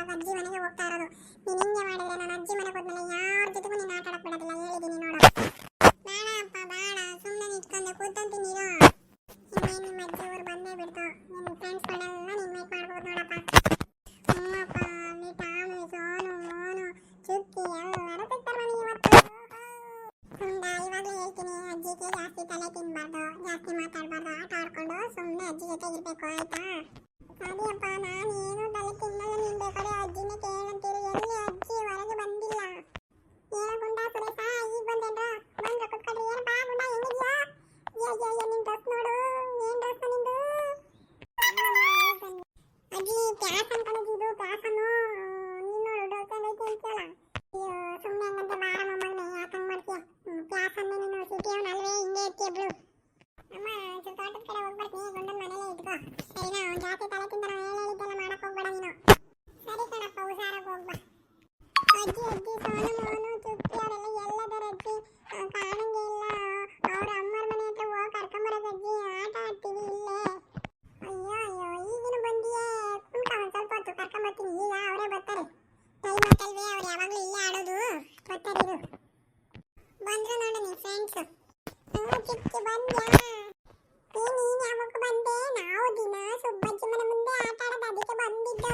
ಇವಾಗ ಅಜ್ಜಿ ಮನೆಗೆ ಹೋಗ್ತಾ ಇರೋದು. ನೀನು ಹಿಂಗೆ ಮಾಡಿದ್ರೆ ನಾನು ಅಜ್ಜಿ ಮನೆಗೆ ಹೋದ್ಮೇಲೆ ಯಾರ ಜೊತೆಗೂ ನೀನು ಆಟ ಬಿಡೋದಿಲ್ಲ. ಹೇಳಿದ್ದೀನಿ ನೋಡು. ಬೇಡ ಅಪ್ಪ ಬೇಡ. ಸುಮ್ಮನೆ ನಿಂತ್ಕೊಂಡೆ. ಕೂತಂತೀನಿ ಇರು ಇನ್ನೇನು ನಿಮ್ಮ ಅಜ್ಜಿ ಊರು ಬಂದೇ ಬಿಡ್ತು. ನಿಮ್ಮ ಫ್ರೆಂಡ್ಸ್ಗಳೆಲ್ಲ ಇನ್ವೈಟ್ ಮಾಡ್ಬೋದು ನೋಡಪ್ಪ. ಅಮ್ಮಪ್ಪ ಅಪ್ಪ ಅಲ್ಲಿ ಟಾಮಿ, ಸೋನು, ಮೋನು, ಚುಕ್ಕಿ ಎಲ್ಲರೂ ಸಿಗ್ತಾರೆ ನನಗೆ ಇವತ್ತು. ಹುಂಡ ಇವಾಗಲೇ ಹೇಳ್ತೀನಿ. ಅಜ್ಜಿಗೆ ಜಾಸ್ತಿ ತಲೆ ತಿನ್ಬಾರ್ದು. ಜಾಸ್ತಿ ಮಾತಾಡಬಾರ್ದು. ಆಟ ಆಡ್ಕೊಂಡು ಸುಮ್ಮನೆ ಅಜ್ಜಿ ಜೊತೆ ಇರಬೇಕು ಆಯ್ತಾ? ಸರಿಯಪ್ಪ, ನಾನು ಏನು ತಲೆ ತಿನ್ನಲ್ಲ ನೀನು ಬೇಕಾದ್ರೆ ಅಜ್ಜಿನೇ ಕೇಳಂತೀರಿ ಎಲ್ಲಿ ಅಜ್ಜಿ ಹೊರಗೆ ಬಂದಿಲ್ಲ ಏನೋ ಗುಂಡ ಸುರೇಶ ಈಗ ಬಂದೇನ್ರ ಬಂದ್ರ ಕುತ್ಕೊಳ್ರಿ ಏನಪ್ಪ ಗುಂಡ ಹೆಂಗಿದ್ಯಾ ಅಯ್ಯೋ ಅಯ್ಯೋ ನಿನ್ ಡ್ರೆಸ್ ನೋಡು ಏನ್ ಡ್ರೆಸ್ ನಿಂದು ಅಜ್ಜಿ ಪ್ಯಾಸ್ ಅನ್ಕೊಂಡಿದ್ದು ಇದು ಪ್ಯಾಸ್ ಅನ್ನು ನೀನ್ ನೋಡು ಡ್ರೆಸ್ ಐತೆ ಅಂತೀಯಲ್ಲ ಅಯ್ಯೋ ಸುಮ್ಮನೆ ಹಂಗಂತ ಬಾರ ಮೊಮ್ಮಗನೆ ಯಾಕಂಗ್ ಮಾಡ್ತೀಯ ಪ್ಯಾಸ್ ಅಂದೆ ನೀನು ಸಿಟಿ ಅವ್ನು ಅಲ್ವೇ ಹಿಂಗೆ ಇರ್ತೀಯ ಬಿಡು ಅಮ್ಮ ಸ್ವಲ್ಪ ತೋಟದ ಕಡೆ ಹೋಗ್ಬರ್ತೀನಿ ಗುಂಡನ ಮನೇಲೆ ಇಟ್ಕೋ ಸರಿನಾ ಅವ್ನು ಜಾಸ್ತಿ ತಲೆ ತಿಂದ ನಾನು ಹೇಳಿ ಹೇಳಿದ್ದೆಲ್ಲ ಮಾಡಕ್ ಹೋಗ್ಬೇಡ ನೀನು ಸರಿ ಕಣಪ್ಪ ಹುಷಾರಾಗಿ ಹೋಗ್ಬಾ ಅಜ್ಜಿ ಅಜ್ಜಿ ಸೋನು ಮೋನು ಚುಕ್ಕಿ ಅವರೆಲ್ಲ ಎಲ್ಲದರ ಅಜ್ಜಿ ಆ, ಕಾಣಂಗೆ ಇಲ್ಲ ಅವ್ರ ಅಮ್ಮರ ಮನೆ ಹತ್ರ ಹೋಗಿ ಕರ್ಕೊಂಬರೋದು ಅಜ್ಜಿ ಆಟ ಆಡ್ತೀವಿ ಇಲ್ಲೇ ಅಯ್ಯೋ ಅಯ್ಯೋ ಈಗಿನ ಬಂದಿಯೇ ಕುಂಕ ಒಂದು ಸ್ವಲ್ಪ ಹೊತ್ತು ಕರ್ಕೊಂಬರ್ತೀನಿ ಈಗ ಅವರೇ ಬರ್ತಾರೆ ಟೈಮ್ ಆಯ್ತಲ್ವೇ ಅವ್ರು ಯಾವಾಗಲೂ ಇಲ್ಲೇ ಆಡೋದು ಬರ್ತಾರೆ ಇರು ಬಂದ್ರು ನೋಡು ನಿಮ್ಮ ಫ್ರೆಂಡ್ಸು ಚಿಕ್ಕಿ ಬಂದ್ಯಾ ಏ ನೀನ್ ಯಾವಾಗ ಬಂದೆ ನಾವು ದಿನ ಸುಬ್ಬಜ್ಜಿ ಮನೆ ಮುಂದೆ ಆಟ ಆಡೋದು ಅದಕ್ಕೆ ಬಂದಿದ್ದು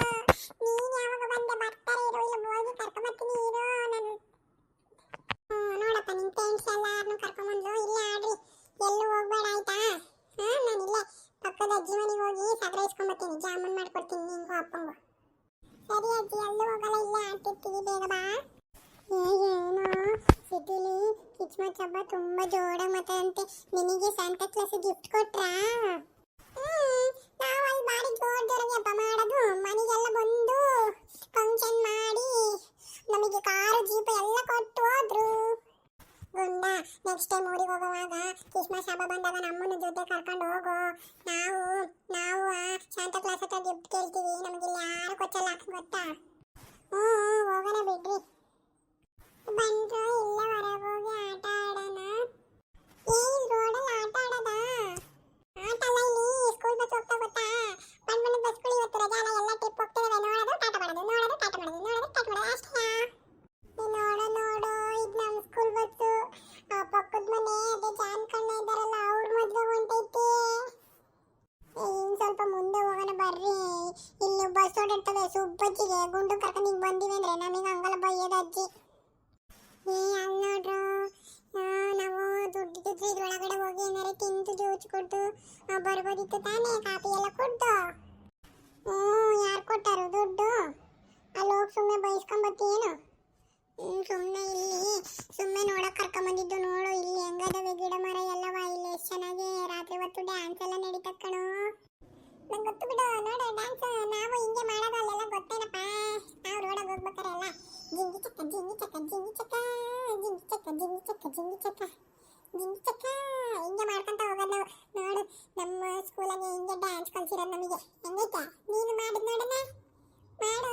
ನೀನ್ ಯಾವಾಗ ಬಂದೆ ಬರ್ತಾರೆ ಇರು ಇಲ್ಲ ಹೋಗಿ ಕರ್ಕೊಂಬರ್ತೀನಿ ಇರು ನಾನು ಹ್ಮ್, ನೋಡಪ್ಪ ನಿನ್ ಫ್ರೆಂಡ್ಸ್ ಎಲ್ಲಾರನ್ನು ಕರ್ಕೊಂಬಂದು ಇಲ್ಲೇ ಆಡ್ರಿ ಎಲ್ಲೂ ಹೋಗ್ಬೇಡ ಆಯ್ತಾ ಹಾ ನಾನು ಇಲ್ಲೇ ಪಕ್ಕದ ಅಜ್ಜಿ ಮನೆಗೆ ಹೋಗಿ ಸಗರ ಇಸ್ಕೊಂಬರ್ತೀನಿ ಜಾಮೂನ್ ಮಾಡ್ಕೊಡ್ತೀನಿ ನಿಂಗೂ ಅಪ್ಪಂಗೂ ಸರಿ ಅಜ್ಜಿ ಎಲ್ಲೂ ಹೋಗಲ್ಲ ಇಲ್ಲೇ ಆಡ್ತಿರ್ತೀವಿ ಬೇಗ ಬಾ ಏ ಏನೋ ಸಿಟಿಲಿ ಕಿಚ್ಮಚ್ ಹಬ್ಬ ತುಂಬಾ ಜೋರಾಗಿ ಮಾತಾಡಂತೆ. ನಿನಗೆ ಸ್ಯಾಂಟಾ ಕ್ಲಾಸ್ ಗಿಫ್ಟ್ ಕೊಟ್ರಾ? ನಾವು ಅಲ್ಲಿ ಬಾರಿ ಜೋರ್ ಜೋರಾಗಿ ಹಬ್ಬ ಮಾಡೋದು. ಮನೆಗೆಲ್ಲ ಬಂದು ಫಂಕ್ಷನ್ ಮಾಡಿ ನಮಗೆ ಕಾರು ಜೀಪ್ ಎಲ್ಲ ಕೊಟ್ಟು ಹೋದ್ರು. ಗುಂಡ ನೆಕ್ಸ್ಟ್ ಟೈಮ್ ಊರಿಗೆ ಹೋಗುವಾಗ ಕ್ರಿಸ್ಮಸ್ ಹಬ್ಬ ಬಂದಾಗ ನಮ್ಮನ್ನ ಜೊತೆ ಕರ್ಕೊಂಡು ಹೋಗು. ನಾವು ನಾವು ಶಾಂತ ಕ್ಲಾಸ್ ಹತ್ರ ಗಿಫ್ಟ್ ಕೇಳ್ತೀವಿ. ನಮಗೆ ಇಲ್ಲಿ ಯಾರು ಕೊಚ್ಚಲ್ಲ ಗೊತ್ತಾ? ಹ್ಞೂ, ಹೋಗೋಣ ಬಿಡ್ರಿ. ಬಂದ್ರು ಇಲ್ಲ ಹೊರಗೆ ಹೋಗಿ ಆಟ ಆಡೋಣ. ಏ ರೋಡಲ್ಲಿ ಆಟ ಆಡೋದಾ? ಆಟ ಅಲ್ಲ ಇಲ್ಲಿ ಸ್ಕೂಲ್ ಬಸ್ ಹೋಗ್ತಾ ಗೊತ್ತಾ ಬಣ್ಣ ಬಣ್ಣದ ಬಸ್ಗಳು ಇವತ್ತು ರಜಾ ಎಲ್ಲ ಟ್ರಿಪ್ ಹೋಗ್ತಿದಾವೆ. ನೋಡೋದು ಟಾಟ ಮಾಡೋದು, ನೋಡೋದು ಟಾಟ ಮಾಡೋದು, ನೋಡೋದು ಟಾಟ ಮಾಡೋದು, ಅಷ್ಟೇ. ನೋಡು ನೋಡು, ಇದು ನಮ್ಮ ಸ್ಕೂಲ್ ಬಸ್ಸು ಪಕ್ಕದ ಮನೆ, ಅದೇ ಜಾನ್ ಕಣ್ಣ ಇದ್ದಾರಲ್ಲ ಇನ್ ಸ್ವಲ್ಪ ಮುಂದೆ ಹೋಗೋಣ ಇಲ್ಲಿ ಬಸ್ ಸುಬ್ಬಜ್ಜಿಗೆ ಗುಂಡು ಕರ್ಕೊಂಡು ಹಿಂಗೆ ಬಂದಿವೆ ಅಂದ್ರೆ ನಮಗೆ ಹಂಗಲ್ಲ ಬೈಯೋದು ಅಜ್ಜಿ. ಏ ಅಲ್ಲಿ ನೋಡ್ರು. ನಾವು ದುಡ್ಡಿದ್ದು ಇದ್ರೊಳಗಡೆ ಹೋಗಿ ಏನಾರು ತಿಂದು ಜ್ಯೂಸ್ ಕೊಟ್ಟು ಬರ್ಬೋದಿತ್ತು ತಾನೇ ಕಾಫಿ ಎಲ್ಲ ಕೊಟ್ಟು ಹ್ಞೂ, ಯಾರು ಕೊಟ್ಟಾರು ದುಡ್ಡು? ಅಲ್ಲಿ ಹೋಗಿ ಸುಮ್ಮನೆ ಬೈಸ್ಕೊಂಬತ್ತೀಯೇನು? ಸುಮ್ಮನೆ ಇಲ್ಲಿ ಸುಮ್ಮನೆ ನೋಡಕ್ ಕರ್ಕೊಂಬಂದಿದ್ದು ನೋಡು, ಇಲ್ಲಿ ಹೆಂಗದವೆ ಗಿಡ ಮರ ಎಲ್ಲವ ಇಲ್ಲಿ ಎಷ್ಟು ಚೆನ್ನಾಗಿ, ರಾತ್ರಿ ಹೊತ್ತು ಡ್ಯಾನ್ಸ್ ಎಲ್ಲ ನಡೀತದ ಕಣೋ. ನಂಗೆ ಗೊತ್ತು ಬಿಡು. ನೋಡು ಡ್ಯಾನ್ಸ್ ನಾವು ಹಿಂಗೆ ಮಾಡೋದು ಅಲ್ಲೆಲ್ಲ ಗೊತ್ತೇನಪ್ಪ? ನಾವು ರೋಡಾಗ ಹೋಗ್ಬೇಕಾರೆಲ್ಲ ಜಿಂಗಿ ಚಕ್ಕ ಜಿಂಗಿ ಚಕ್ಕ ಜಿಂಗಿ ಚಕ್ಕ ಜಿಂಗಿ ಚಕ್ಕ ಜಿಂಗಿ ಚಕ್ಕ ಜಿಂಗಿ ಚಕ್ಕ ಜಿಂಗಿ ಚಕ್ಕ. ಹಿಂಗೆ ಮಾಡ್ಕೊಂತ ಹೋಗೋದು ನೋಡು, ನಮ್ಮ ಸ್ಕೂಲಲ್ಲಿ ಹಿಂಗೆ ಡ್ಯಾನ್ಸ್ ಕಲ್ಸಿರೋದು ನಮಗೆ ಹೆಂಗೈತೆ ನೀನು ಮಾಡಿದ್ ನೋಡೋಣ ಮಾಡು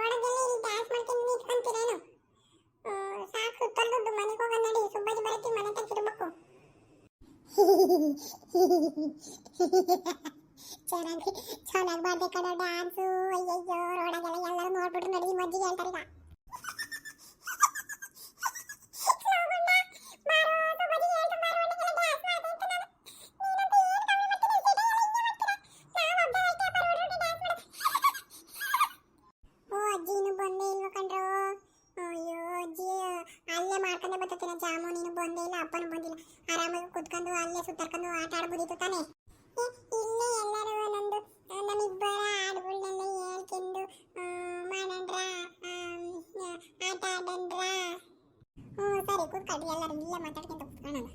ರೋಡಲ್ಲಿ ಡ್ಯಾನ್ಸ್ ಮಾಡ್ಕೊಂಡು ನಿಂತ್ಕೊಂತೀರೇನು ಹ್ಮ್, ಸಾಕು ತೊಳೆದು ಮನೆಗೆ ಹೋಗೋಣ ನಡಿ ಸುಬ್ಬಜ್ಜಿ ಬರತ್ತಿ ಮನೆ ತೆಗಿರ್ಬೇಕು ಚೆನ್ನಾಗಿ ಚೆನ್ನಾಗಿ ಮಾಡ್ದೆ ಕಣೋ ಡ್ಯಾನ್ಸು ಅಯ್ಯಯ್ಯೋ ರೋಡಾಗೆಲ್ಲ ಎಲ್ಲರೂ ನೋಡ್ಬಿಟ್ಟು ನಡಿ ಮಜ್ಜಿಗೆ ಹೇಳ್ತಾರೆ ಅಲ್ಲೇ ಸುತ್ತಾಡ್ಕೊಂಡು ಆಟ ಆಡ್ಬೋದಿತ್ತು ತಾನೇ? ಇಲ್ಲೇ ಎಲ್ಲರೂ ಒಂದೊಂದು ನಮ್ಮಿಬ್ಬರ ಹಾಡುಗಳನ್ನೆಲ್ಲ ಹೇಳ್ಕೊಂಡು ಆಮ್, ಆಟ ಆಡಂಡ್ರ ಹ್ಞೂ ಸರಿ ಕೂತ್ಕೊಳ್ಳಿ ಎಲ್ಲರೂ ಇಲ್ಲೇ ಮಾತಾಡ್ಕೊಂಡು ಕೂತ್ಕೊಳ್ಳೋಣ.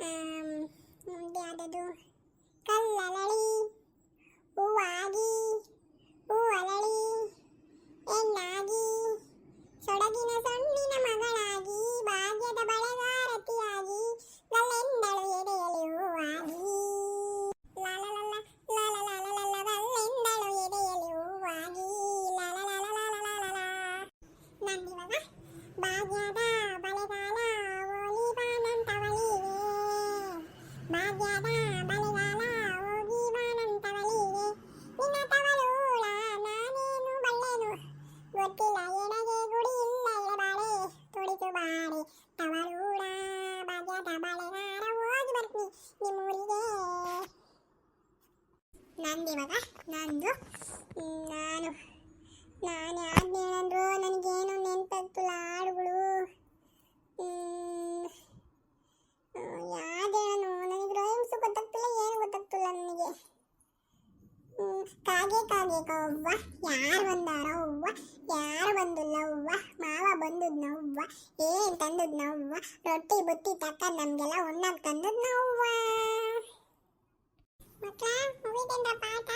ಯಾವುದದು ಕಲ್ಲಲಳಿ ಹೂವಾಗಿ ಹೂವಲಳಿ ಹೆಣ್ಣಾಗಿ ಸೊಡಗಿನ ಸೊಣ್ಣಿನ ಮಗಳಾಗಿ ಭಾಗ್ಯದ ಬಳೆಗಾರತಿಯಾಗಿ ನಂದು ಹ್ಮ್, ನಾನು. ನಾನು ಯಾರು ನನಗೇನು ನೆನಪಾಗ್ತಿಲ್ಲ ಹಾಡುಗಳು. ಯಾವ್ದು ನನಗೆ ರೈಮ್ಸು ಗೊತ್ತಾಗ್ತಿಲ್ಲ ಏನು ಗೊತ್ತಾಗ್ತಿಲ್ಲ ನನಗೆ. ಕಾಗೆ ಕಾಗೆ ಕವ್ವ ಯಾರು ಬಂದಾರ ಅವ್ವ ಯಾರು ಬಂದಿಲ್ಲ ಅವ್ವ ಮಾವ ಬಂದದ್ ನವ್ವ ಏನ್ ತಂದದ್ ನವ್ವ ರೊಟ್ಟಿ ಬುತ್ತಿ ತಕ್ಕ ನಮ್ಗೆಲ್ಲ ಉಣ್ಣಕ್ ತಂದದ್ ನವ್ವ. ಮಕ್ಳ ಮುಗಿತೇನ್ರ ಪಾಠ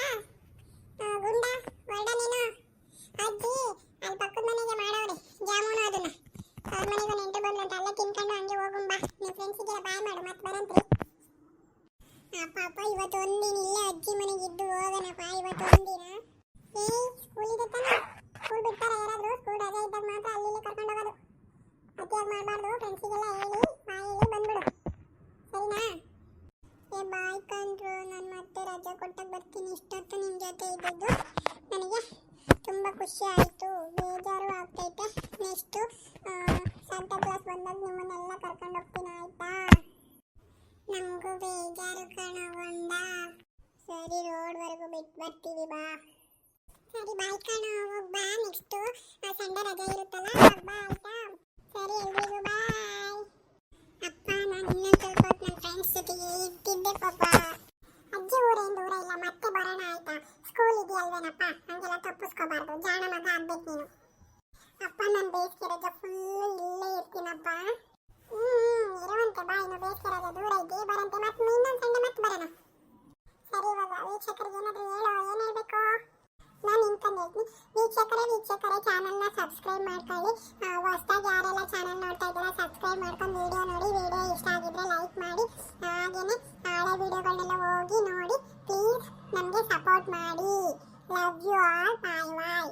ಆ, ಗುಂಡ ಹೊರಡ ನೀನು ಅಜ್ಜಿ ಅಲ್ಲಿ ಪಕ್ಕದ ಮನೆಗೆ ಮಾಡವ್ರೆ ಜಾಮೂನು ಅದನ್ನ ಅವ್ರ ಮನೆಗೆ ನೆಂಟು ಬಂದಂತ ಅಲ್ಲೇ ತಿನ್ಕೊಂಡು ಹಂಗೆ ಹೋಗುಂಬ ನಿಮ್ಮ ಫ್ರೆಂಡ್ಸಿಗೆಲ್ಲ ಬಾಯ್ ಮಾಡು ಮತ್ತೆ ಬರಂತ್ರಿ ಅಪ್ಪ ಅಪ್ಪ ಇವತ್ತು ಒಂದಿನ ಇಲ್ಲೇ ಅಜ್ಜಿ ಮನೆಗೆ ಇದ್ದು ಒಂದಿನ ಏಯ್ ಸ್ಕೂಲ್ ಇದೆ ತಾನೆ ಸ್ಕೂಲ್ ಬಿಡ್ತಾರ ಯಾರಾದರೂ ಸ್ಕೂಲ್ ರಜೆ ಇದ್ದಾಗ ಮಾತ್ರ ಅಲ್ಲಿ ಇಲ್ಲಿ ಕರ್ಕೊಂಡು ಹೋಗೋದು. ಅತಿಯಾಗಿ ಮಾಡಬಾರ್ದು. ಫ್ರೆಂಡ್ಸಿಗೆಲ್ಲ ಹೇಳಿ ಬಾಯಲ್ಲಿ ಬಂದ್ಬಿಡು. ಸರಿನಾ? ಏ, ಬಾಯ್ ಕಂಡ್ರು ನಾನು ಮತ್ತೆ ರಜೆ ಕೊಟ್ಟಾಗ ಬರ್ತೀನಿ. ಇಷ್ಟೊತ್ತು ನಿಮ್ಮ ಜೊತೆ ಇದ್ದಿದ್ದು ನನಗೆ ತುಂಬ ಖುಷಿ ಆಯಿತು. ಬೇಜಾರು ಆಗ್ತೈತೆ. ನೆಕ್ಸ್ಟು ಸಂತಾ ಕ್ಲಾಸ್ ಬಂದಾಗ ನಿಮ್ಮನ್ನೆಲ್ಲ ಕರ್ಕೊಂಡು ಹೋಗ್ತೀನಿ, ಆಯ್ತಾ? ನಮಗೂ ಬೇಜಾರು ಕಣಗೊಂಡ ಸರಿ ರೋಡ್ವರೆಗೂ ಬಿಟ್ಟು ಬರ್ತೀವಿ ಬಾ. ಸರಿ, ಬಾಯ್ ಹೋಗ್ ಬಾ ನೆಕ್ಸ್ಟ್ ಸಂಡೆ ರಜೆ ಇರುತ್ತಲ್ಲ ಅವಾಗ ಬಾ ಆಯ್ತಾ? ಸರಿ, ಎಲ್ರಿಗೂ ಬಾಯ್. ಅಪ್ಪ, ನಾನು ಇನ್ನೊಂದು ಸ್ವಲ್ಪ ಹೊತ್ತು ನನ್ನ ಫ್ರೆಂಡ್ಸ್ ಜೊತೆಗೆ ಇದ್ದಿದ್ದೆ ಪಾಪ. ಅಜ್ಜಿ ಊರೇನು ದೂರ ಇಲ್ಲ, ಮತ್ತೆ ಬರೋಣ ಆಯ್ತಾ? ಸ್ಕೂಲ್ ಇದೆಯಲ್ವೇನಪ್ಪ? ಹಂಗೆಲ್ಲ ತಪ್ಪಿಸ್ಕೋಬಾರ್ದು. ಜಾಣ ಮಗ ಆಗ್ಬೇಕು ನೀನು. ಅಪ್ಪ, ನಾನು ಬೇಸಿಗೆ ರಜೆ ಫುಲ್ ಇಲ್ಲೇ ಇರ್ತೀನಪ್ಪ. ಹ್ಞೂ ಇರುವಂತೆ ಬಾ, ಇನ್ನು ಬೇಸಿಗೆ ರಜೆ ದೂರ ಇದೆ, ಬರಂತೆ. ಮತ್ತೆ ಇನ್ನೊಂದು ಸಂಡೆ ಮತ್ತೆ ಬರೋಣ. ಸರಿ, ಇವಾಗ ವೀಕ್ಷಕರಿಗೆ ಏನಾದರೂ ಹೇಳೋ, ಏನು ಹೇಳ್ಬೇಕು? ನಾನು ನಿಂತ್ಕೊಂಡು ಹೇಳ್ತೀನಿ. ವೀಕ್ಷಕರೇ ವೀಕ್ಷಕರೇ ನ ಸಬ್ಸ್ಕ್ರೈಬ್ ಮಾಡ್ಕೊಳ್ಳಿ. ಹೊಸ್ದಾಗಿ ಯಾರೆಲ್ಲ ಚಾನಲ್ ನೋಡ್ತಾ ಇದ್ದೀರಾ ಸಬ್ಸ್ಕ್ರೈಬ್ ಮಾಡ್ಕೊಂಡು ವಿಡಿಯೋ ನೋಡಿ ವಿಡಿಯೋ ಇಷ್ಟ ಆಗಿದ್ರೆ ಲೈಕ್ ಮಾಡಿ. ಹಾಗೆಯೇ ಹಳೆ ವಿಡಿಯೋಗಳನ್ನೆಲ್ಲ ಹೋಗಿ ನೋಡಿ ಪ್ಲೀಸ್ ನಮಗೆ ಸಪೋರ್ಟ್ ಮಾಡಿ. Love you all bye bye